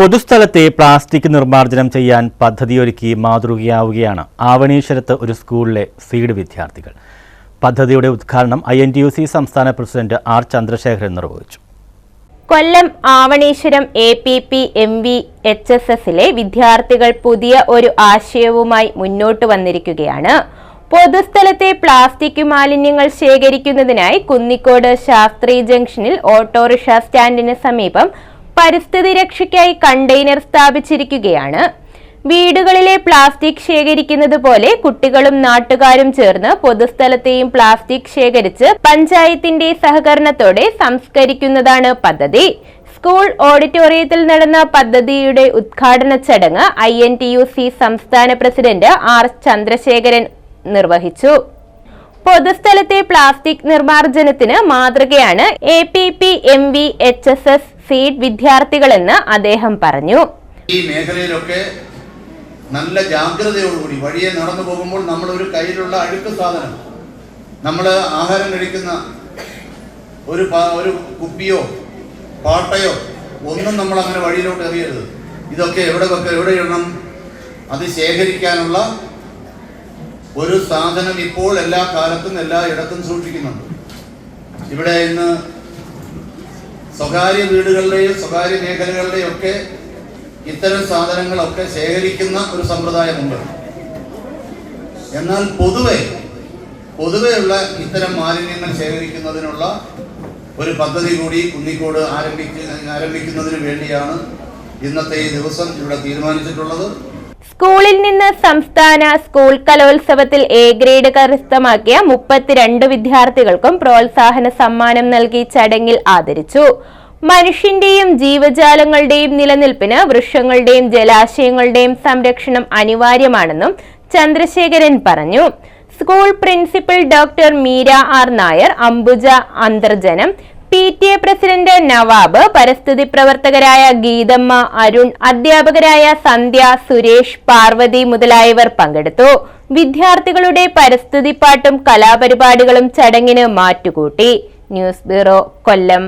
പൊതുസ്ഥലത്തെ plastic നിർമ്മാർജനം ചെയ്യാൻ പദ്ധതിയൊരുക്കി മാതൃകയാവുകയാണ് ആവണീശ്വരത്ത് ഒരു സ്കൂളിലെ സീഡ് വിദ്യാർത്ഥികൾ. പദ്ധതിയുടെ ഉദ്ഘാടനം I N T U C സംസ്ഥാന പ്രസിഡന്റ് ആർ ചന്ദ്രശേഖരൻ നിർവഹിച്ചു. Kollam Avaneeswaram A P P M V H S എസിലെ വിദ്യാർത്ഥികൾ പുതിയ ഒരു ആശയവുമായി മുന്നോട്ട് വന്നിരിക്കുകയാണ്. പൊതുസ്ഥലത്തെ പ്ലാസ്റ്റിക് മാലിന്യങ്ങൾ ശേഖരിക്കുന്നതിനായി കുന്നിക്കോട് ശാസ്ത്രി ജംഗ്ഷനിൽ ഓട്ടോറിക്ഷ സ്റ്റാൻഡിന് സമീപം പരിസ്ഥിതി രക്ഷയ്ക്കായി കണ്ടെയ്നർ സ്ഥാപിച്ചിരിക്കുകയാണ്. വീടുകളിലെ പ്ലാസ്റ്റിക് ശേഖരിക്കുന്നത് പോലെ കുട്ടികളും നാട്ടുകാരും ചേർന്ന് പൊതുസ്ഥലത്തെയും പ്ലാസ്റ്റിക് ശേഖരിച്ച് പഞ്ചായത്തിന്റെ സഹകരണത്തോടെ സംസ്കരിക്കുന്നതാണ് പദ്ധതി. സ്കൂൾ ഓഡിറ്റോറിയത്തിൽ നടന്ന പദ്ധതിയുടെ ഉദ്ഘാടന ചടങ്ങ് ഐ സംസ്ഥാന പ്രസിഡന്റ് ആർ ചന്ദ്രശേഖരൻ നിർവഹിച്ചു. പൊതുസ്ഥലത്തെ പ്ലാസ്റ്റിക് നിർമ്മാർജനത്തിന് മാതൃകയാണ് A P P M V H S S seed വിദ്യാർത്ഥികളെന്ന് അദ്ദേഹം പറഞ്ഞു. ഈ മേഖലയിലൊക്കെ നല്ല ജാഗ്രതയോടുകൂടി വഴിയെ നടന്നു പോകുമ്പോൾ നമ്മൾ ഒരു കയ്യിലുള്ള അഴുക്ക് സാധനം നമ്മൾ ആഹാരം കഴിക്കുന്ന ഒരു ഒരു കുപ്പിയോ പാട്ടയോ ഒന്നും നമ്മൾ അങ്ങനെ വഴിയിലോട്ട് എറിയരുത്. ഇതൊക്കെ എവിടെ വെക്കുക എവിടെ ഇടണം അത് ശേഖരിക്കാനുള്ള ഒരു സാധനം ഇപ്പോൾ എല്ലാ കാലത്തും എല്ലാ ഇടത്തും സൂക്ഷിക്കുന്നുണ്ട്. ഇവിടെ ഇന്ന് സ്വകാര്യ വീടുകളുടെയും സ്വകാര്യ മേഖലകളുടെയും ഒക്കെ ഇത്തരം സാധനങ്ങളൊക്കെ ശേഖരിക്കുന്ന ഒരു സമ്പ്രദായമുണ്ട്. എന്നാൽ പൊതുവെ പൊതുവെയുള്ള ഇത്തരം മാലിന്യങ്ങൾ ശേഖരിക്കുന്നതിനുള്ള ഒരു പദ്ധതി കൂടി കുന്നിക്കോട് ആരംഭിക്ക ആരംഭിക്കുന്നതിന് വേണ്ടിയാണ് ഇന്നത്തെ ഈ ദിവസം ഇവിടെ തീരുമാനിച്ചിട്ടുള്ളത്. സ്കൂളിൽ നിന്ന് സംസ്ഥാന സ്കൂൾ കലോത്സവത്തിൽ എ ഗ്രേഡ് കരസ്ഥമാക്കിയ മുപ്പത്തിരണ്ട് വിദ്യാർത്ഥികൾക്കും പ്രോത്സാഹന സമ്മാനം നൽകി ചടങ്ങിൽ ആദരിച്ചു. മനുഷ്യന്റെയും ജീവജാലങ്ങളുടെയും നിലനിൽപ്പിന് വൃക്ഷങ്ങളുടെയും ജലാശയങ്ങളുടെയും സംരക്ഷണം അനിവാര്യമാണെന്നും ചന്ദ്രശേഖരൻ പറഞ്ഞു. School principal doctor Meera R Nair Ambuja Antharjanam P T A president Nawab പരിസ്ഥിതി പ്രവർത്തകരായ ഗീതമ്മ അരുൺ അധ്യാപകരായ സന്ധ്യ സുരേഷ് പാർവതി മുതലായവർ പങ്കെടുത്തു. വിദ്യാർത്ഥികളുടെ പരിസ്ഥിതി പാട്ടും കലാപരിപാടികളും ചടങ്ങിന് മാറ്റുകൂട്ടി. News bureau Kollam.